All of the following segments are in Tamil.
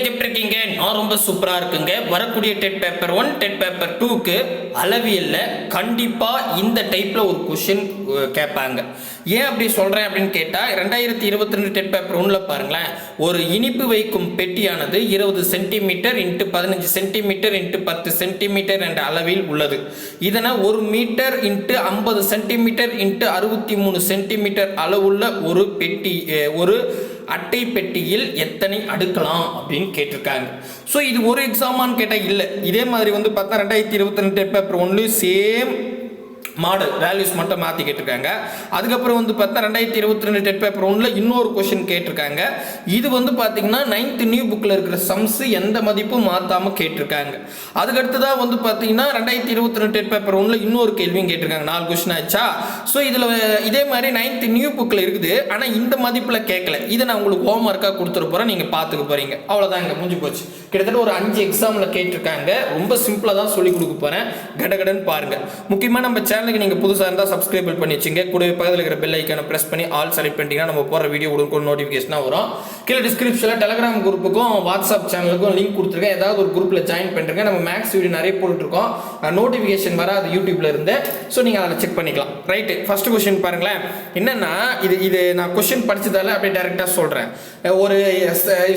எப்படி இருக்கீங்க நான் ரொம்ப சூப்பரா இருக்குங்க. வரக்கூடிய TET paper one TET paper டூக்கு அளவியல்ல கண்டிப்பா இந்த டைப்ல ஒரு கொஷின் கேட்பாங்க. ஏன் அப்படி சொல்றேன் அப்படின்னு கேட்டா ரெண்டாயிரத்தி இருபத்தி ரெண்டு டெட் பேப்பர் ஒன்ல பாருங்களேன். ஒரு இனிப்பு வைக்கும் பெட்டியானது இருபது சென்டிமீட்டர் இன்ட்டு பதினஞ்சு சென்டிமீட்டர் இன்ட்டு பத்து சென்டிமீட்டர் என்ற அளவில் உள்ளது. இதனை ஒரு மீட்டர் இன்ட்டு ஐம்பது சென்டிமீட்டர் இன்ட்டு அறுபத்தி மூணு சென்டிமீட்டர் அளவுள்ள ஒரு பெட்டி ஒரு அட்டை பெட்டியில் எத்தனை அடுக்கலாம் அப்படின்னு கேட்டிருக்காங்க. ஸோ இது ஒரு எக்ஸாமான்னு கேட்டால் இல்லை. இதே மாதிரி வந்து பார்த்தா ரெண்டாயிரத்தி இருபத்தி ரெண்டு பேப்பர் ஒன்று சேம் மாடல் வேல்யூஸ் மட்டும் மாற்றி கேட்டிருக்காங்க. அதுக்கப்புறம் வந்து பார்த்தா ரெண்டாயிரத்தி இருபத்தி ரெண்டு டெட் பேப்பர் ஒன்றில் இன்னொரு கொஷின் கேட்டிருக்காங்க. இது வந்து பார்த்தீங்கன்னா நைன்த் நியூ புக்கில் இருக்கிற சம்ஸ் எந்த மதிப்பும் மாற்றாமல் கேட்டிருக்காங்க. அதுக்கடுத்ததாக வந்து பார்த்தீங்கன்னா ரெண்டாயிரத்தி இருபத்தி ரெண்டு டெட் பேப்பர் ஒன்றில் இன்னொரு கேள்வியும் கேட்டிருக்காங்க. நாலு கொஷின் ஆச்சா ஸோ இதில் இதே மாதிரி நைன்த் நியூ புக்கில் இருக்குது. ஆனால் இந்த மதிப்பில் கேட்கல. இதை நான் உங்களுக்கு ஹோம் ஒர்க்காக கொடுத்துட்டு போகிறேன் நீங்கள் பார்த்துக்க போகிறீங்க அவ்வளோதான் இங்கே முடிஞ்சு போச்சு. கிட்டத்தட்ட ஒரு அஞ்சு எக்ஸாமில் கேட்டிருக்காங்க. ரொம்ப சிம்பிளாக தான் சொல்லி கொடுக்க போகிறேன் கடகடன்னு பாருங்கள் முக்கியமாக நம்ம சேனலுக்கு நீங்கள் புதுசாக இருந்தால் சப்ஸ்கிரைப் பண்ணி வச்சுங்க. கூடவே பக்கத்தில் இருக்கிற பெல் ஐக்கானை ப்ரெஸ் பண்ணி ஆல் செலக்ட் பண்ணிட்டீங்கன்னா நம்ம போகிற வீடியோ உடனுக்குள்ள நோட்டிஃபிகேஷனாக வரும். கீழே டிஸ்கிரிப்ஷனில் டெலகிராம் குரூப்புக்கும் வாட்ஸ்அப் சேனலுக்கும் லிங்க் கொடுத்துருக்கேன். ஏதாவது ஒரு குரூப்பில் ஜாயின் பண்ணுறேங்க நம்ம மேக்ஸ் வீடியோ நிறைய போட்டுருக்கோம் நோட்டிஃபிகேஷன் வராது யூடியூப்ல இருந்து. ஸோ நீங்கள் அதில் செக் பண்ணிக்கலாம். ரைட்டு ஃபர்ஸ்ட் கொஸ்டின் பாருங்களேன். என்னென்னா இது இது நான் கொஸ்டின் படிச்சதால அப்படியே டேரெக்டாக சொல்கிறேன் ஒரு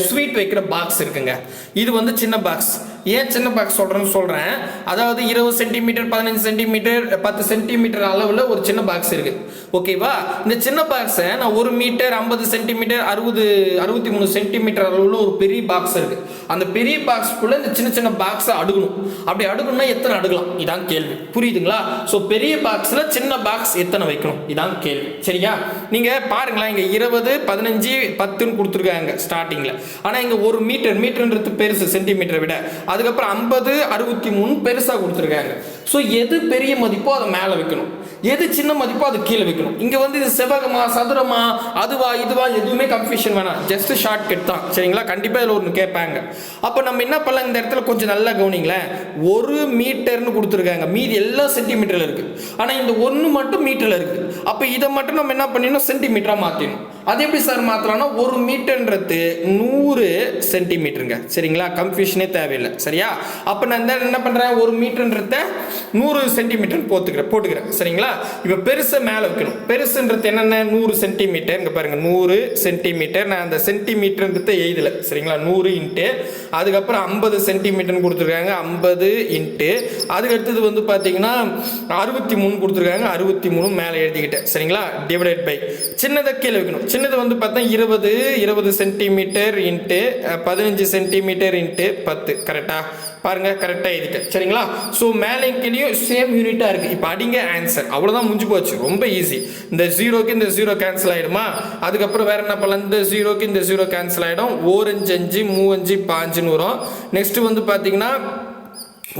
ஸ்வீட் வைக்கிற பாக்ஸ் இருக்குங்க. இது வந்து சின்ன பாக்ஸ் ஏன் சின்ன பாக்ஸ் சொல்கிறேன்னு சொல்கிறேன் அதாவது இருபது சென்டிமீட்டர் பதினஞ்சு சென்டிமீட்டர் பத்து சென்டிமீட்டர் அளவில் ஒரு சின்ன பாக்ஸ் இருக்கு. ஓகேவா இந்த சின்ன பாக்ஸை நான் ஒரு மீட்டர் ஐம்பது சென்டிமீட்டர் அறுபது அறுபத்தி மூணு சென்டிமீட்டர் அளவில் ஒரு பெரிய பாக்ஸ் இருக்கு. அந்த பெரிய பாக்ஸ்க்குள்ளே இந்த சின்ன சின்ன பாக்ஸை அடுக்கணும். அப்படி அடுக்கணும்னா எத்தனை அடுக்கலாம்? இதான் கேள்வி. புரியுதுங்களா? ஸோ பெரிய பாக்ஸில் சின்ன பாக்ஸ் எத்தனை வைக்கணும்? இதான் கேள்வி. சரியா? நீங்கள் பாருங்களேன் இங்கே இருபது பதினஞ்சு பத்துன்னு கொடுத்துருக்காங்க ஸ்டார்டிங்கில் ஆனால் இங்கே ஒரு மீட்டர் மீட்டர்ன்றது பெருசு சென்டிமீட்டரை விட. அதுக்கப்புறம் ஐம்பது அறுபத்தி மூணு பெருசாக கொடுத்துருக்காங்க. ஸோ எது பெரிய மதிப்போ அதை மேலே வைக்கணும். எது சின்ன மதிப்போ அது கீழே வைக்கணும். இங்கே வந்து இது செவ்வகமா சதுரமா அதுவா இதுவா எதுவுமே கன்ஃபியூஷன் வேணாம். ஜஸ்ட் ஷார்ட் கட் தான். சரிங்களா? கண்டிப்பாக இதில் ஒன்று கேட்பாங்க. அப்போ நம்ம என்ன பண்ணலாம்? இந்த இடத்துல கொஞ்சம் நல்லா கவனிங்களேன். ஒரு மீட்டர்னு கொடுத்துருக்காங்க. மீதி எல்லாம் சென்டிமீட்டரில் இருக்குது ஆனால் இந்த ஒன்று மட்டும் மீட்டரில் இருக்குது அப்போ இதை மட்டும் நம்ம என்ன பண்ணிடணும்? சென்டிமீட்டராக மாற்றிடணும் அது எப்படி சார் மாற்றலாம்னா ஒரு மீட்டர்ன்றது நூறு சென்டிமீட்டருங்க. சரிங்களா? கன்ஃபியூஷனே தேவையில்லை. சரியா? அப்போ நான் இந்த என்ன பண்ணுறேன் ஒரு மீட்டர்ன்றத நூறு சென்டிமீட்டர் போட்டுக்கிறேன் போட்டுக்கிறேன். சரிங்களா? இப்போ பெருசை மேலே வைக்கணும். பெருசுன்றது என்னென்ன? நூறு சென்டிமீட்டர் இங்கே பாருங்கள் நூறு சென்டிமீட்டர். நான் அந்த சென்டிமீட்டர்ன்றத எழுதலை. சரிங்களா? நூறு இன்ட்டு. அதுக்கப்புறம் ஐம்பது சென்டிமீட்டர்னு கொடுத்துருக்காங்க. ஐம்பது இன்ட்டு. அதுக்கு அடுத்தது வந்து பார்த்தீங்கன்னா அறுபத்தி மூணு கொடுத்துருக்காங்க. அறுபத்தி மூணு மேலே எழுதிக்கிட்டேன். சரிங்களா? டிவைடட் பை சின்னதை கீழே வைக்கணும். சின்னது வந்து பார்த்தா இருபது இருபது சென்டிமீட்டர் இன்ட்டு பதினஞ்சு சென்டிமீட்டர் இன்ட்டு பத்து. கரெக்டா பாருங்க கரெக்டாக இதுக்கு சரிங்களா? ஸோ மேலே கீழேயும் சேம் யூனிட்டாக இருக்குது இப்போ அடிங்க ஆன்சர் அவ்வளோதான் முடிஞ்சு போச்சு. ரொம்ப ஈஸி இந்த ஜீரோக்கு இந்த ஜீரோ கேன்சல் ஆகிடுமா அதுக்கப்புறம் வேறு என்ன பண்ணலாம்? இந்த ஜீரோக்கு இந்த ஜீரோ கேன்சல் ஆகிடும் ஓரஞ்சு அஞ்சு மூவஞ்சு பாஞ்சுன்னு வரும். நெக்ஸ்ட்டு வந்து பார்த்தீங்கன்னா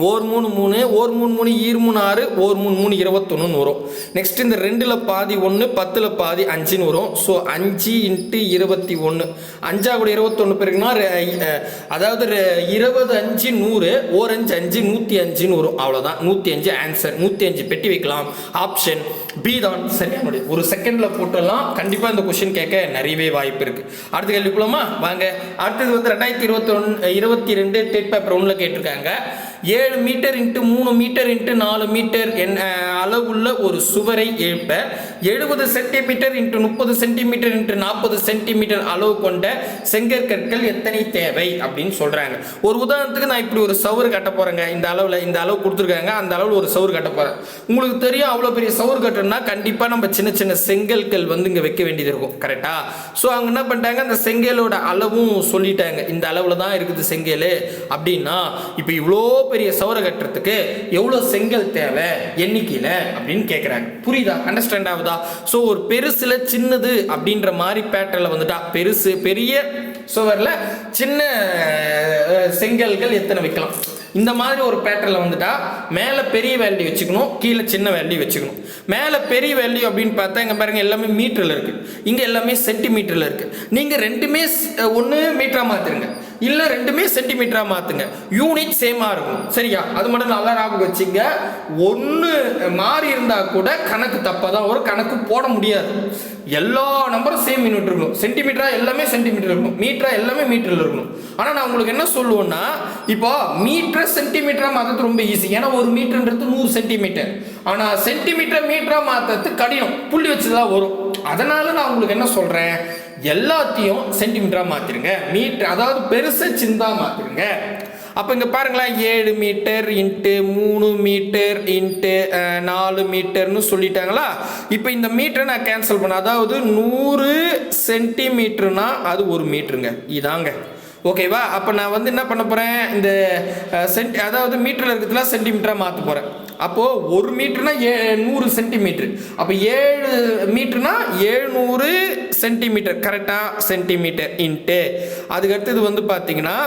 ஓர் மூணு மூணு ஓர் மூணு மூணு ஈர் மூணு ஆறு ஓர் மூணு மூணு இருபத்தொன்னுன்னு வரும் நெக்ஸ்ட் இந்த ரெண்டில் பாதி ஒன்று பத்தில் பாதி அஞ்சுன்னு வரும். ஸோ அஞ்சு இன்ட்டு இருபத்தி ஒன்று அஞ்சா கூட இருபத்தொன்று பேருக்குன்னா அதாவது இருபது அஞ்சு நூறு ஓர் அஞ்சு அஞ்சு நூற்றி அஞ்சுன்னு வரும். அவ்வளோதான் நூற்றி அஞ்சு ஆன்சர் நூற்றி அஞ்சு பெட்டி வைக்கலாம். ஆப்ஷன் பி தான். சரியானுடைய ஒரு செகண்டில் போட்டெல்லாம் கண்டிப்பாக இந்த கொஷின் கேட்க நிறையவே வாய்ப்பு இருக்குது அடுத்த கேள்வி போலாமா? வாங்க. அடுத்தது வந்து ரெண்டாயிரத்தி இருபத்தொன்று இருபத்தி ரெண்டு டேட் பேப்பர் ஒன்றில் கேட்டிருக்காங்க. ஏழு மீட்டர் இன்ட்டு மூணு மீட்டர் இன்ட்டு நாலு மீட்டர் என் அளவுள்ள ஒரு சுவரை எழுப்ப எழுபது சென்டிமீட்டர் இன்ட்டு முப்பது சென்டிமீட்டர் இன்ட்டு நாற்பது சென்டிமீட்டர் அளவு கொண்ட செங்கற்கற்கள் எத்தனை தேவை அப்படின்னு சொல்கிறாங்க ஒரு உதாரணத்துக்கு நான் இப்படி ஒரு சவுறு கட்ட போகிறேங்க இந்த அளவில் இந்த அளவு கொடுத்துருக்காங்க. அந்த அளவில் ஒரு சவுறு கட்ட போகிறேன் உங்களுக்கு தெரியும் அவ்வளோ பெரிய சவுறு கட்டணும்னா கண்டிப்பாக நம்ம சின்ன சின்ன செங்கல்கள் வந்து இங்கே வைக்க வேண்டியது இருக்கும். கரெக்டாக ஸோ அவங்க என்ன பண்ணிட்டாங்க? அந்த செங்கலோட அளவும் சொல்லிட்டாங்க. இந்த அளவில் தான் இருக்குது செங்கல். அப்படின்னா இப்போ இவ்வளோ பெரிய சவுரை கட்டுறதுக்கு எவ்வளோ செங்கல் தேவை எண்ணிக்கையில் அப்படின்னு கேட்குறாங்க புரியுதா? அண்டர்ஸ்டாண்ட் ஆகுதா? ஸோ ஒரு பெருசில் சின்னது அப்படின்ற மாதிரி பேட்டர்ல வந்துட்டா பெருசு பெரிய சுவரில் சின்ன செங்கல்கள் எத்தனை வைக்கலாம்? இந்த மாதிரி ஒரு பேட்டர்ல வந்துட்டா மேலே பெரிய வேல்யூ வச்சுக்கணும் கீழே சின்ன வேல்யூ வச்சுக்கணும். மேலே பெரிய வேல்யூ அப்படின்னு பார்த்தா இங்கே பாருங்க எல்லாமே மீட்டரில் இருக்கு. இங்கே எல்லாமே சென்டிமீட்டரில் இருக்கு. நீங்கள் ரெண்டுமே ஒன்று மீட்டராக மாற்றுருங்க இல்லை ரெண்டுமே சென்டிமீட்டராக மாற்றுங்க யூனிட் சேமாக இருக்கும். சரியா? அது மட்டும் நல்லா ஞாபகம் வச்சுங்க. ஒன்று மாறி இருந்தால் கூட கணக்கு தப்பாக தான். வரும் கணக்கு போட முடியாது. எல்லா நம்பரும் சேம் யூனிட் இருக்கணும் சென்டிமீட்டரா எல்லாமே சென்டிமீட்டர் இருக்கணும் மீட்டரா எல்லாமே மீட்டரில் இருக்கணும் ஆனால் நான் உங்களுக்கு என்ன சொல்லுவேன்னா இப்போ மீட்டரை சென்டிமீட்டரா மாற்றுறது ரொம்ப ஈஸி ஏன்னா ஒரு மீட்டர்ன்றது நூறு சென்டிமீட்டர் ஆனால் சென்டிமீட்டர் மீட்டரா மாற்றுறது கடினம். புள்ளி வச்சு தான் வரும். அதனால நான் உங்களுக்கு என்ன சொல்கிறேன் எல்லாத்தையும் சென்டிமீட்டராக மாற்றிடுங்க மீட்டர் அதாவது பெருசை சிந்தாக மாற்றிடுங்க அப்போ இங்கே பாருங்களேன் ஏழு மீட்டர் இன்ட்டு மூணு மீட்டர் இன்ட்டு நாலு மீட்டர்னு சொல்லிட்டாங்களா? இப்போ இந்த மீட்டரை நான் கேன்சல் பண்ண அதாவது நூறு சென்டிமீட்டர்னா அது ஒரு மீட்டருங்க இதாங்க. ஓகேவா அப்போ நான் வந்து என்ன பண்ண போகிறேன் இந்த சென்டி அதாவது மீட்டரில் இருக்கிறதுலாம் சென்டிமீட்டராக மாற்ற போகிறேன் அப்போது ஒரு மீட்டர்னா ஏ நூறு சென்டிமீட்ரு அப்போ ஏழு மீட்டர்னா ஏழ்நூறு சென்டிமீட்டர். கரெக்டாக சென்டிமீட்டர் இன்ட்டு. அதுக்கடுத்தது வந்து பார்த்தீங்கன்னா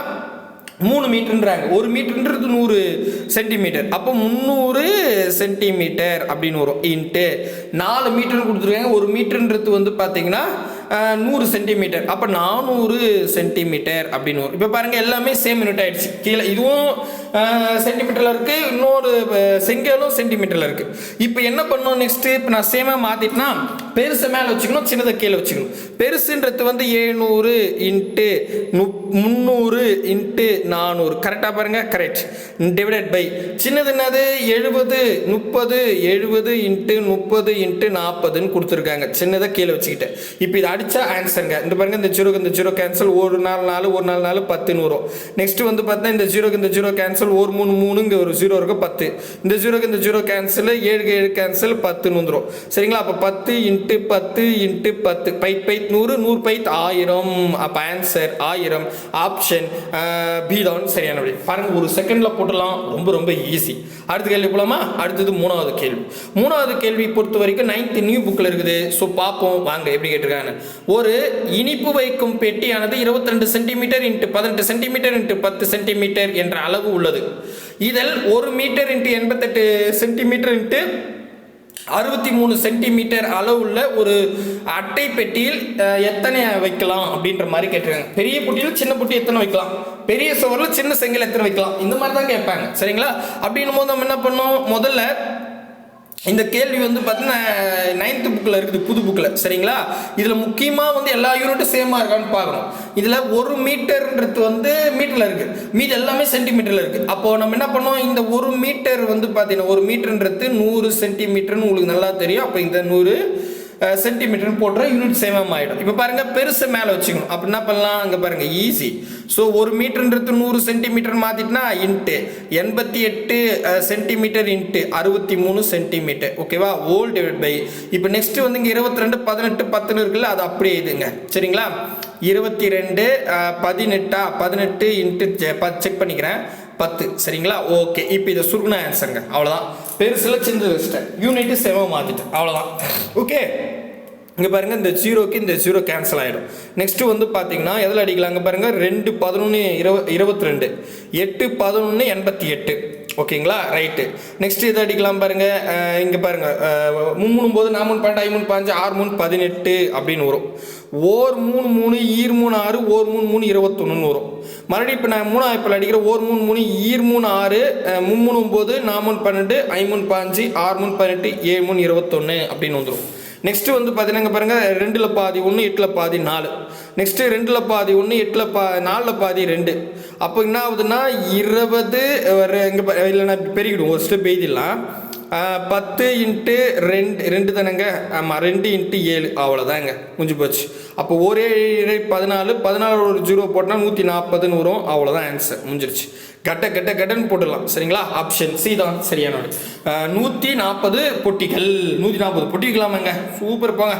மூணு மீட்டருன்றாங்க. ஒரு மீட்டருன்றது நூறு சென்டிமீட்டர். அப்போ முந்நூறு சென்டிமீட்டர் அப்படின்னு வரும். இன்ட்டு. நாலு மீட்டர்னு கொடுத்துருக்காங்க. ஒரு மீட்டருன்றது வந்து பார்த்தீங்கன்னா நூறு சென்டிமீட்டர். அப்போ நானூறு சென்டிமீட்டர் அப்படின்னு வரும். இப்போ பாருங்கள் எல்லாமே சேம் யூனிட் ஆகிடுச்சு கீழே இதுவும் சென்டிமீட்டரில் இருக்குது இன்னொரு செங்கலும் சென்டிமீட்டரில் இருக்குது இப்போ என்ன பண்ணணும் நெக்ஸ்ட்டு இப்போ நான் சேமாக மாற்றிட்டேன்னா பெருசை மேலே வச்சுக்கணும் சின்னதை கீழே வச்சுக்கணும். பெருசுன்றது வந்து ஏழ்நூறு இன்ட்டு நு முந்நூறு இன்ட்டு நானூறு. கரெக்டாக பாருங்க கரெக்ட் டிவைடட் பை சின்னது என்னது? எழுபது முப்பது எழுபது இன்ட்டு முப்பது இன்ட்டு நாற்பதுன்னு கொடுத்துருக்காங்க. சின்னதை கீழே வச்சுக்கிட்டேன். இப்போ இதை அடித்தா ஆன்சருங்க இந்த பாருங்க இந்த ஜீரோக்கு இந்த ஜீரோ கேன்சல் ஒரு நாலு நாலு ஒரு நாலு நாலு பத்துன்னு வரும் நெக்ஸ்ட் வந்து பார்த்தா இந்த ஜீரோக்கு இந்த ஜீரோ கேன்சல் ஒரு மூணு மூணு இங்கே ஒரு ஜீரோ இருக்கு பத்து. இந்த ஜீரோக்கு இந்த ஜீரோ கேன்சல் ஏழு ஏழு கேன்சல் பத்துன்னு வந்துடும் சரிங்களா? அப்போ பத்து இன்ட்டு பத்து இன்ட்டு பத்து. பைத் பைத் நூறு நூறு பைத் ஆயிரம். அப்போ ஆன்சர் ஆயிரம். ஆப்ஷன் பி தான் சரியான வழி. பாருங்க ஒரு செகண்ட்ல போட்டலாம் ரொம்ப ரொம்ப ஈஸி அடுத்த கேள்வி போலாமா? அடுத்தது மூணாவது கேள்வி. மூணாவது கேள்வி பொறுத்த வரைக்கும் நைன்த் நியூ புக்கில் இருக்குது. ஸோ பார்ப்போம் வாங்க எப்படி கேட்டிருக்காங்க ஒரு இனிப்பு வைக்கும் பெட்டியானது 22 ரெண்டு சென்டிமீட்டர் இன்ட்டு பதினெட்டு சென்டிமீட்டர் இன்ட்டு பத்து சென்டிமீட்டர் என்ற அளவு உள்ள உள்ளது. இதில் ஒரு மீட்டர் இன்ட்டு எண்பத்தெட்டு சென்டிமீட்டர் இன்ட்டு அறுபத்தி மூணு சென்டிமீட்டர் அளவுள்ள ஒரு அட்டை பெட்டியில் எத்தனை வைக்கலாம் அப்படின்ற மாதிரி கேட்டிருக்காங்க. பெரிய புட்டியில் சின்ன புட்டி எத்தனை வைக்கலாம்? பெரிய சுவரில் சின்ன செங்கல் எத்தனை வைக்கலாம்? இந்த மாதிரி தான் கேட்பாங்க. சரிங்களா? அப்படின்னும் போது நம்ம என்ன பண்ணோம் முதல்ல இந்த கேள்வி வந்து பார்த்தீங்கன்னா நைன்த்து புக்கில் இருக்குது புது புக்கில் சரிங்களா? இதில் முக்கியமாக வந்து எல்லா யூனிட்டும் சேமாக இருக்கான்னு பார்க்கணும். இதில் ஒரு மீட்டர்ன்றது வந்து மீட்டரில் இருக்குது மீது எல்லாமே சென்டிமீட்டரில் இருக்குது அப்போது நம்ம என்ன பண்ணோம் இந்த ஒரு மீட்டர் வந்து பார்த்தீங்கன்னா ஒரு மீட்டர்ன்றது நூறு சென்டிமீட்டர்னு உங்களுக்கு நல்லா தெரியும். அப்போ இந்த நூறு சென்டிமீட்டர்னு போட்டுற யூனிட் சேமம் ஆகிடும் இப்போ பாருங்க பெருசு மேலே வச்சுக்கணும். அப்படி என்ன பண்ணலாம்? அங்கே பாருங்க ஈஸி ஸோ ஒரு மீட்டர்ன்றது நூறு சென்டிமீட்டர் மாற்றிட்டுனா இன்ட்டு எண்பத்தி எட்டு சென்டிமீட்டர் இன்ட்டு அறுபத்தி மூணு சென்டிமீட்டர் ஓகேவா ஓல் டிவைட் பை இப்போ நெக்ஸ்ட் வந்து இங்கே இருபத்தி ரெண்டு பதினெட்டு பத்துன்னு இருக்குல்ல அது அப்படியே இதுங்க. சரிங்களா? இருபத்தி ரெண்டு பதினெட்டா? பதினெட்டு இன்ட்டு செக் பண்ணிக்கிறேன். பத்து சரிங்களா? ஓகே இப்போ இதை சுருக்குனா ஆன்சருங்க அவ்வளோதான் பெருசில் சின்னது வச்சுட்டேன். யூனிட்டு செவன் மாற்றிட்டேன் அவ்வளோதான் ஓகே இங்கே பாருங்க இந்த ஜீரோக்கு இந்த ஜீரோ கேன்சல் ஆகிடும் நெக்ஸ்ட் வந்து பார்த்தீங்கன்னா எதில் அடிக்கலாம் அங்கே பாருங்க? ரெண்டு பதினொன்று இருவ இருபத்தி ரெண்டு எட்டு பதினொன்று எண்பத்தி எட்டு. ஓகேங்களா ரைட்டு நெக்ஸ்ட் இதை அடிக்கலாம் பாருங்க? இங்கே பாருங்க. மூணு போது நான் மூணு பாயிண்ட் ஐ மூணு பாஞ்சு ஆறு மூணு பதினெட்டு அப்படின்னு வரும். ஓர் மூணு மூணு ஈர் மூணு ஆறு ஓர் மூணு மூணு இருபத்தொன்னு வரும். மறுபடியும் இப்போ நான் மூணாவது இப்போ அடிக்கிற ஒரு மூணு மூணு ஈர் மூணு ஆறு மும்மூணு ஒம்பது நாமூணு பன்னெண்டு ஐமூணு பாஞ்சு ஆறு மூணு பதினெட்டு ஏழு மூணு இருபத்தொன்று அப்படின்னு வந்துடும் நெக்ஸ்ட் வந்து பார்த்தீங்கன்னா பாருங்க ரெண்டில் பாதி ஒன்று எட்டில் பாதி நாலு. நெக்ஸ்ட் ரெண்டில் பாதி ஒன்று எட்டில் பா நாலில் பாதி ரெண்டு. அப்போ என்ன ஆகுதுன்னா இருபது இங்கே இல்லைன்னா பெருகிடும் ஒரு ஸ்டெப் எழுதிடலாம். பத்து இன்ட்டு ரெண்டு ரெண்டு தானேங்க? ஆமாம் ரெண்டு இன்ட்டு ஏழு. அவ்வளோதாங்க. முடிஞ்சு போச்சு. அப்போ ஒரே இழை பதினாலு பதினாலு ஒரு ஜீரோ போட்டால் நூற்றி நாற்பதுன்னு வரும். அவ்வளோதான் ஆன்சர் முடிஞ்சிருச்சு. கட்ட கட்ட கட்டன்னு போட்டுடலாம். சரிங்களா? ஆப்ஷன் சி தான் சரியான நூற்றி நாற்பது பொட்டிகள். நூற்றி நாற்பது பொட்டிக்கலாமாங்க. சூப்பர் போங்க.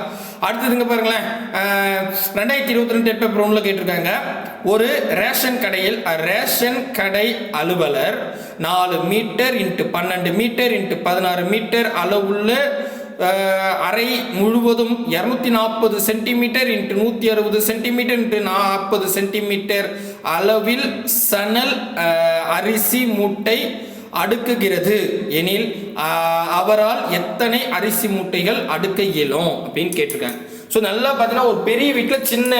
அடுத்ததுங்க பாருங்களேன். ரெண்டாயிரத்தி இருபத்தி ரெண்டு எட்டு ப்ரௌனில் கேட்டிருக்காங்க. ஒரு ரேஷன் கடையில் ரேஷன் கடை அலுவலர் நாலு மீட்டர் இன்ட்டு பன்னெண்டு மீட்டர் இன்ட்டு பதினாறு மீட்டர் அளவுள்ள அறை முழுவதும் இரநூத்தி நாற்பது சென்டிமீட்டர் இன்ட்டு நூற்றி அறுபது சென்டிமீட்டர் இன்ட்டு நாற்பது சென்டிமீட்டர் அளவில் சணல் அரிசி மூட்டை அடுக்குகிறது. எனில் அவரால் எத்தனை அரிசி மூட்டைகள் அடுக்க இயலும்? அப்படின்னு கேட்டிருக்காங்க. ஸோ நல்லா பார்த்தீங்கன்னா ஒரு பெரிய வீட்டில் சின்ன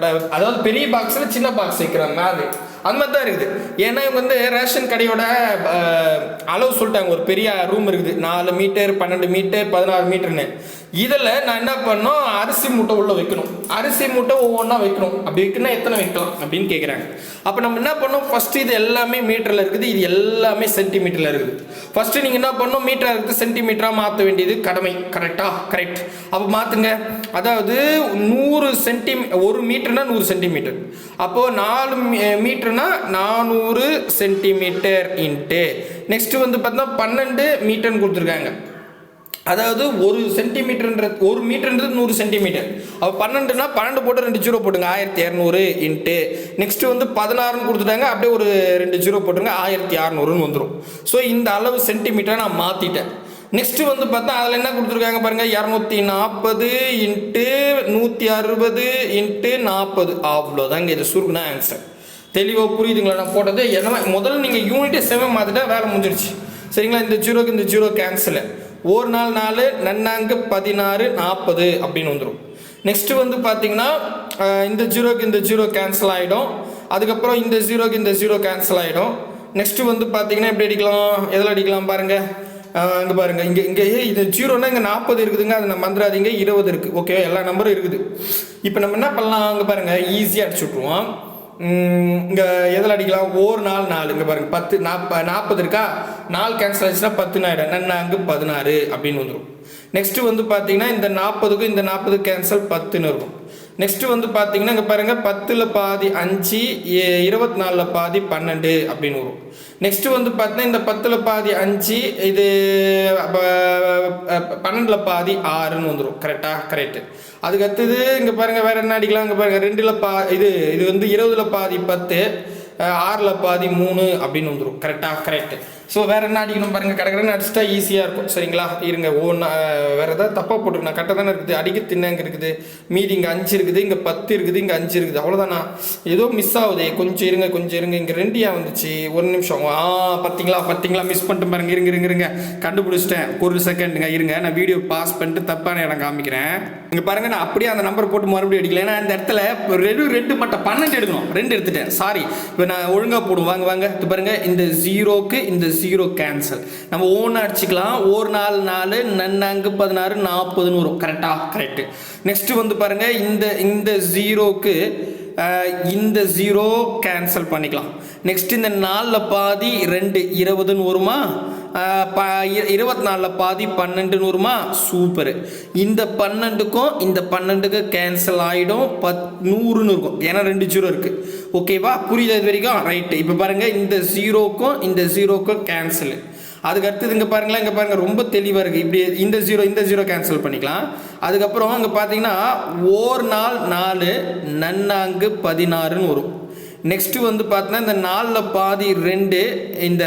ப- அதாவது பெரிய பாக்ஸில் சின்ன பாக்ஸ் வைக்கிறாங்க மாதிரி. அந்த மாதிரி தான் இருக்குது. ஏன்னா இவங்க வந்து ரேஷன் கடையோட அளவு சொல்லிட்டாங்க. ஒரு பெரிய ரூம் இருக்குது. நாலு மீட்டர் பன்னெண்டு மீட்டர் பதினாறு மீட்டர்னு இதில் நான் என்ன பண்ணோம் அரிசி மூட்டை உள்ளே வைக்கணும். அரிசி மூட்டை ஒவ்வொன்றா வைக்கணும். அப்படி வைக்கணும் எத்தனை வைக்கலாம்? அப்படின்னு கேட்குறாங்க அப்போ நம்ம என்ன பண்ணோம் ஃபஸ்ட்டு இது எல்லாமே மீட்டரில் இருக்குது. இது எல்லாமே சென்டிமீட்டரில் இருக்குது. ஃபஸ்ட்டு நீங்கள் என்ன பண்ணணும்? மீட்டராக இருக்குது சென்டிமீட்டராக மாற்ற வேண்டியது கடமை. கரெக்டாக கரெக்ட் அப்போ மாற்றுங்க அதாவது நூறு சென்டி ஒரு மீட்டர்னா நூறு சென்டிமீட்டர் அப்போது நாலு மீ- மீட்டர்னா நானூறு சென்டிமீட்டர் இன்ட்டு நெக்ஸ்ட்டு வந்து பார்த்தீங்கன்னா பன்னெண்டு மீட்டர்னு கொடுத்துருக்காங்க. அதாவது ஒரு சென்டிமீட்டர்ன்றது ஒரு மீட்டர்ன்றது நூறு சென்டிமீட்டர் அப்போ பன்னெண்டுனா பன்னெண்டு போட்டு ரெண்டு ஜீரோ போட்டுங்க. ஆயிரத்தி இரநூறு இன்ட்டு நெக்ஸ்ட் வந்து பதினாறுன்னு கொடுத்துட்டாங்க. அப்படியே ஒரு ரெண்டு ஜீரோ போட்டுங்க ஆயிரத்தி அறநூறுன்னு வந்துடும் ஸோ இந்த அளவு சென்டிமீட்டரை நான் மாற்றிட்டேன் நெக்ஸ்ட் வந்து பார்த்தா அதில் என்ன கொடுத்துருக்காங்க பாருங்க. இரநூத்தி நாற்பது இன்ட்டு நூற்றி அறுபது இன்ட்டு நாற்பது அவ்வளோதாங்க இது சுருக்குனா ஆன்சர் தெளிவாக புரியுதுங்களா? நான் போட்டது என்ன முதல்ல நீங்கள் யூனிட்டே செவன் மாற்றிட்டா வேலை முடிஞ்சிருச்சு சரிங்களா? இந்த ஜீரோக்கு இந்த ஜீரோ கேன்சலு ஒரு நாள் நாலு நன்னாங்கு பதினாறு நாற்பது அப்படின்னு வந்துடும் நெக்ஸ்ட்டு வந்து பார்த்தீங்கன்னா இந்த ஜீரோக்கு இந்த ஜீரோ கேன்சல் ஆகிடும் அதுக்கப்புறம் இந்த ஜீரோக்கு இந்த ஜீரோ கேன்சல் ஆகிடும் நெக்ஸ்ட்டு வந்து பார்த்தீங்கன்னா எப்படி அடிக்கலாம்? எதில் அடிக்கலாம் பாருங்கள் அங்கே பாருங்க. இங்கே இங்கே இது ஜீரோனா இங்கே நாற்பது இருக்குதுங்க. அதை நம்ம மந்திராதிங்க இருபது இருக்குது ஓகே எல்லா நம்பரும் இருக்குது. இப்போ நம்ம என்ன பண்ணலாம்? அங்கே பாருங்கள் ஈஸியாக அடிச்சு விட்ருவோம் இங்கே எதில் அடிக்கலாம்? ஒரு நாள் நாலு. இங்கே பாருங்கள் பத்து நாற்ப நாற்பது இருக்கா? நாலு கேன்சல் ஆச்சுன்னா பத்து ஆயிடும் நன்னாங்கு பதினாறு அப்படின்னு வந்துடும் நெக்ஸ்ட்டு வந்து பார்த்தீங்கன்னா இந்த நாற்பதுக்கும் இந்த நாற்பது கேன்சல் பத்துன்னு இருக்கும். நெக்ஸ்ட் வந்து பார்த்தீங்கன்னா இங்கே பாருங்க பத்தில் பாதி அஞ்சு இருபத்தி நாலில் பாதி பன்னெண்டு அப்படின்னு வரும். நெக்ஸ்ட் வந்து பார்த்தீங்கன்னா இந்த பத்தில் பாதி அஞ்சு இது பன்னெண்டில் பாதி ஆறுன்னு வந்துடும் கரெக்டா கரெக்ட் அதுக்கு அடுத்தது இங்கே பாருங்க வேற என்ன அடிக்கலாம்? இங்கே பாருங்க ரெண்டில் பா இது இது வந்து இருபதுல பாதி பத்து ஆறில் பாதி மூணு அப்படின்னு வந்துடும் கரெக்டா கரெக்ட் ஸோ வேற என்ன அடிக்கணும் பாருங்க கடற்கரை அடிச்சிட்டா ஈஸியாக இருக்கும். சரிங்களா? இருங்க ஒன்று வேற ஏதாவது தப்பாக போட்டுருக்கு கரெக்டாக தானே இருக்குது. அடிக்க தின்னங்க இருக்குது? மீதி இங்கே அஞ்சு இருக்குது இங்கே பத்து இருக்குது இங்கே அஞ்சு இருக்குது. அவ்வளோதானா ஏதோ மிஸ் ஆகுது. கொஞ்சம் இருங்க கொஞ்சம் இருங்க. இங்கே ரெண்டியாக வந்துச்சு? ஒரு நிமிஷம். ஆ பார்த்தீங்களா பார்த்தீங்களா மிஸ் பண்ணிட்டு பாருங்க. இருங்க இருங்க இருங்க. கண்டுபிடிச்சிட்டேன். ஒரு செகண்டுங்க இருங்க நான் வீடியோ பாஸ் பண்ணிட்டு தப்பான இடம் காமிக்கிறேன். இங்கே பாருங்க நான் அப்படியே அந்த நம்பர் போட்டு மறுபடியும் அடிக்கல. ஏன்னா இந்த இடத்துல இப்போ ரெண்டு ரெண்டு மட்டும் பன்னெண்டு எடுக்கணும். ரெண்டு எடுத்துட்டேன். சாரி இப்போ நான் ஒழுங்காக போடுவோம். வாங்க வாங்க. இது பாருங்க இந்த ஜீரோக்கு இந்த ஜீரோ கேன்சல் நம்ம ஓன் அடிச்சுக்கலாம். ஒரு நாலு நாலு நன்னாங்கு பதினாறு நாற்பதுன்னு வரும் கரெக்டாக கரெக்டு நெக்ஸ்ட்டு வந்து பாருங்கள் இந்த இந்த ஜீரோக்கு இந்த ஜீரோ கேன்சல் பண்ணிக்கலாம். நெக்ஸ்ட் இந்த நாலில் பாதி ரெண்டு இருபதுன்னு வருமா? இருபத்தி நாலில் பாதி பன்னெண்டுன்னு வருமா சூப்பர். இந்த பன்னெண்டுக்கும் இந்த பன்னெண்டுக்கு கேன்சல் ஆகிடும் பத் நூறுன்னு இருக்கும். ஏன்னா ரெண்டு ஜீரோ இருக்குது ஓகேவா புரியுது இது வரைக்கும்? ரைட்டு இப்போ பாருங்கள் இந்த ஜீரோக்கும் இந்த ஜீரோக்கும் கேன்சலு அதுக்கு அடுத்தது இங்கே பாருங்களேன் இங்கே பாருங்கள் ரொம்ப தெளிவாக இருக்குது இப்படி இந்த ஜீரோ இந்த ஜீரோ கேன்சல் பண்ணிக்கலாம். அதுக்கப்புறம் இங்கே பார்த்தீங்கன்னா ஓர் நாள் நாலு நன்னாங்கு பதினாறுன்னு வரும். நெக்ஸ்ட்டு வந்து பார்த்தீங்கன்னா இந்த நாலில் பாதி ரெண்டு இந்த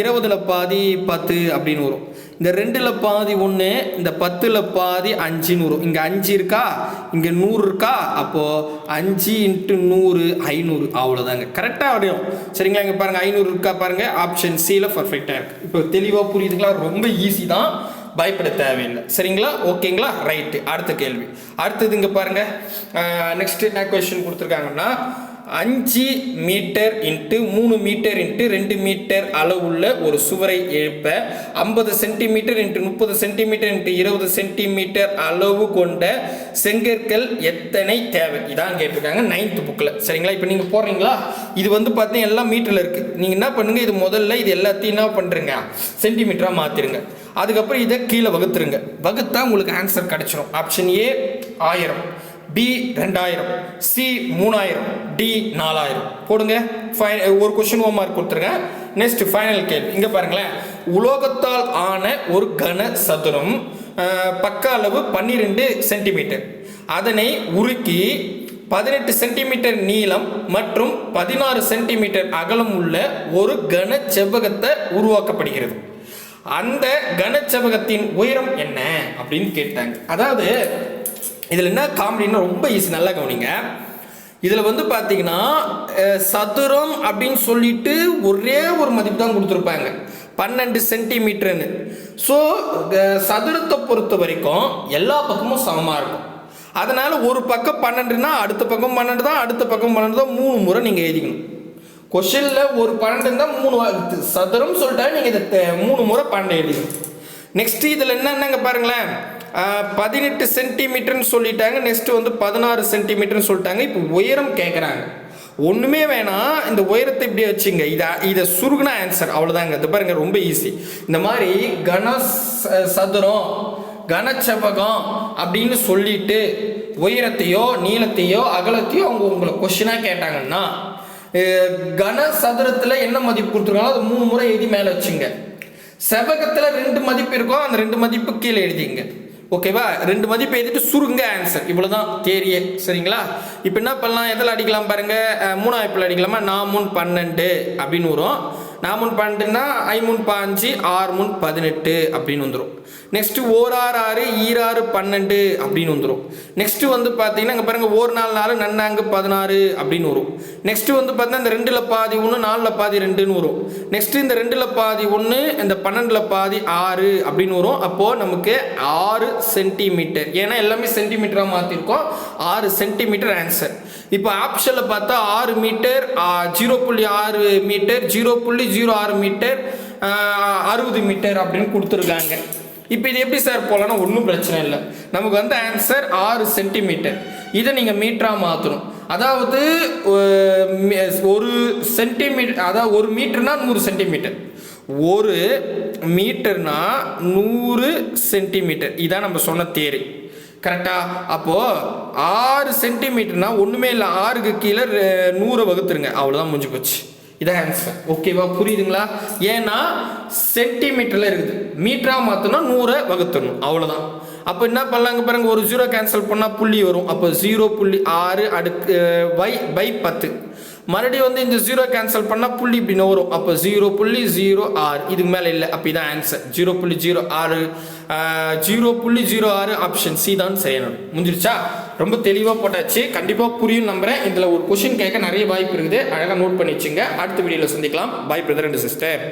இருபதில் பாதி பத்து அப்படின்னு வரும். இந்த ரெண்டில் பாதி ஒன்று இந்த பத்தில் பாதி அஞ்சுன்னு வரும். இங்கே அஞ்சு இருக்கா? இங்கே நூறு இருக்கா? அப்போது அஞ்சு இன்ட்டு நூறு ஐநூறு அவ்வளோதாங்க கரெக்டாக வரையும். சரிங்களா? இங்கே பாருங்கள் ஐநூறு இருக்கா பாருங்கள் ஆப்ஷன் சியில் பர்ஃபெக்டாக இருக்குது இப்போ தெளிவாக புரியுதுங்களா? ரொம்ப ஈஸி தான். பயப்பட தேவையில்லை. சரிங்களா? ஓகேங்களா? ரைட்டு அடுத்த கேள்வி. அடுத்தது இங்கே பாருங்கள் நெக்ஸ்ட் என்ன கொஸ்டின் கொடுத்துருக்காங்கன்னா அஞ்சு மீட்டர் இன்ட்டு மூணு மீட்டர் இன்ட்டு ரெண்டு மீட்டர் அளவுள்ள ஒரு சுவரை எழுப்ப ஐம்பது சென்டிமீட்டர் இன்ட்டு முப்பது சென்டிமீட்டர் இன்ட்டு இருபது சென்டிமீட்டர் அளவு கொண்ட செங்கற்கள் எத்தனை தேவை? இதான் கேட்டிருக்காங்க நைன்த் புக்கில் சரிங்களா? இப்போ நீங்கள் போடுறீங்களா? இது வந்து பார்த்தீங்கன்னா எல்லாம் மீட்டரில் இருக்குது நீங்கள் என்ன பண்ணுங்கள் இது முதல்ல இது எல்லாத்தையும் என்ன பண்ணுறீங்க சென்டிமீட்டராக மாற்றிடுங்க அதுக்கப்புறம் இதை கீழே வகுத்துருங்க. வகுத்தா உங்களுக்கு ஆன்சர் கிடச்சிரும். ஆப்ஷன் ஏ ஆயிரம். பி ரெண்டாயிரம் சி மூணாயிரம் டி நாலாயிரம். போடுங்க. ஃபை ஒரு கொஷின் ஹோம் மார்க் கொடுத்துருங்க. நெக்ஸ்ட் ஃபைனல் கேள்வி. இங்கே பாருங்களேன். உலோகத்தால் ஆன ஒரு கன சதுரம் பக்க அளவு பன்னிரெண்டு சென்டிமீட்டர் அதனை உருக்கி பதினெட்டு சென்டிமீட்டர் நீளம் மற்றும் பதினாறு சென்டிமீட்டர் அகலம் உள்ள ஒரு கன செவ்வகத்தை உருவாக்கப்படுகிறது. அந்த கனச்செவகத்தின் உயரம் என்ன? அப்படின்னு கேட்டாங்க. அதாவது இதில் என்ன காமெடின்னா ரொம்ப ஈஸி நல்லா கவனிங்க. இதில் வந்து பார்த்தீங்கன்னா சதுரம் அப்படின்னு சொல்லிட்டு ஒரே ஒரு மதிப்பு தான் கொடுத்துருப்பாங்க. பன்னெண்டு சென்டிமீட்டர்னு ஸோ சதுரத்தை பொறுத்த வரைக்கும் எல்லா பக்கமும் சமமாக இருக்கும். அதனால் ஒரு பக்கம் பன்னெண்டுனா அடுத்த பக்கம் பன்னெண்டு தான் அடுத்த பக்கம் பன்னெண்டு தான் மூணு முறை நீங்கள் எழுதிக்கணும். கொஷனில் ஒரு பன்னெண்டு இருந்தால் மூணு வா- சதுரம் சொல்லிட்டா நீங்கள் இதை மூணு முறை பன்னெண்டு எழுதிக்கணும். நெக்ஸ்ட் இதில் என்னென்னங்க பாருங்களேன். பதினெட்டு சென்டிமீட்டர்னு சொல்லிட்டாங்க. நெக்ஸ்ட் வந்து பதினாறு சென்டிமீட்டர்னு சொல்லிட்டாங்க. இப்போ உயரம் கேட்குறாங்க ஒன்றுமே வேணாம் இந்த உயரத்தை இப்படி வச்சுங்க. இதை இதை சுருகுனா ஆன்சர் அவ்வளோதாங்க இது பாருங்க ரொம்ப ஈஸி இந்த மாதிரி கன ச- சதுரம் கனச்செவ்வகம் அப்படின்னு சொல்லிட்டு உயரத்தையோ நீளத்தையோ அகலத்தையோ அவங்க உங்களை கொஷினாக கேட்டாங்கன்னா கன சதுரத்தில் என்ன மதிப்பு கொடுத்துருக்காங்களோ அது மூணு முறை எழுதி மேலே வச்சுங்க. செவகத்தில் ரெண்டு மதிப்பு இருக்கும் அந்த ரெண்டு மதிப்பு கீழே எழுதிங்க. ஓகேவா ரெண்டு மதிப்பு எழுதிட்டு சுருங்க ஆன்சர் இவ்வளோதான் தேரியே சரிங்களா? இப்போ என்ன பண்ணலாம்? எதில் அடிக்கலாம் பாருங்க? மூணாவது மூணாம் வாய்ப்பில் அடிக்கலாமா? நான் மூணு பன்னெண்டு அப்படின்னு வரும். நான் முன் பன்னெண்டுன்னா ஐ முன் பாஞ்சு ஆறு முன் பதினெட்டு அப்படின்னு வந்துடும் நெக்ஸ்ட்டு ஓர் ஆறு ஆறு ஈராறு பன்னெண்டு அப்படின்னு வந்துடும் நெக்ஸ்ட்டு வந்து பார்த்தீங்கன்னா இங்கே பாருங்க ஓர் நாலு நாலு நன்னாங்கு பதினாறு அப்படின்னு வரும். நெக்ஸ்ட்டு வந்து பார்த்தீங்கன்னா இந்த ரெண்டில் பாதி ஒன்று நாலில் பாதி ரெண்டுன்னு வரும். நெக்ஸ்ட்டு இந்த ரெண்டில் பாதி ஒன்று இந்த பன்னெண்டில் பாதி ஆறு அப்படின்னு வரும். அப்போது நமக்கு ஆறு சென்டிமீட்டர் ஏன்னா எல்லாமே சென்டிமீட்டராக மாற்றிருக்கோம் ஆறு சென்டிமீட்டர் ஆன்சர் இப்போ ஆப்ஷனில் பார்த்தா ஆறு மீட்டர் ஜீரோ புள்ளி ஆறு மீட்டர் ஜீரோ புள்ளி ஜீரோ ஆறு மீட்டர் அறுபது மீட்டர் அப்படின்னு கொடுத்துருக்காங்க. இப்போ இது எப்படி சார் போகலான்னா ஒன்றும் பிரச்சனை இல்லை. நமக்கு வந்து ஆன்சர் ஆறு சென்டிமீட்டர் இதை நீங்கள் மீட்டராக மாற்றணும் அதாவது ஒரு சென்டிமீட்டர் அதாவது ஒரு மீட்டர்னா நூறு சென்டிமீட்டர் ஒரு மீட்டர்னா நூறு சென்டிமீட்டர் இதான் நம்ம சொன்ன தேரி கரெக்டாக அப்போது ஆறு சென்டிமீட்டர்னா ஒன்றுமே இல்லை ஆறுக்கு கீழே நூறை வகுத்துருங்க. அவ்வளோதான் முடிஞ்சு போச்சு. இதான் ஆன்சர் ஓகேவா புரியுதுங்களா? ஏன்னா சென்டிமீட்டரில் இருக்குது. மீட்டராக மாற்றணும் நூறை வகுத்துடணும். அவ்வளோதான் அப்போ என்ன பண்ணலாங்க பாருங்க ஒரு ஜீரோ கேன்சல் பண்ணால் புள்ளி வரும். அப்போ ஜீரோ புள்ளி ஆறு அடுக்கு பை பை பத்து. மறுபடியும் வந்து இந்த ஜீரோ கேன்சல் பண்ணால் புள்ளி இப்படின்னு வரும். அப்போ ஜீரோ புள்ளி ஜீரோ ஆறு. இதுக்கு மேலே இல்லை. அப்போ இதான் ஆன்சர் ஜீரோ புள்ளி ஜீரோ ஆறு. ஜீரோ புள்ளி ஜீரோ ஆறு ஆப்ஷன் சி தான் சரியான முடிஞ்சிருச்சா? ரொம்ப தெளிவாக போட்டாச்சு. கண்டிப்பாக புரியும் நம்புறேன். இதில் ஒரு கொஷின் கேட்க நிறைய வாய்ப்பு இருக்குது. அழகாக நோட் பண்ணி வச்சுங்க. அடுத்த வீடியோவில் சந்திக்கலாம். பாய் பிரதர் அண்ட் சிஸ்டர்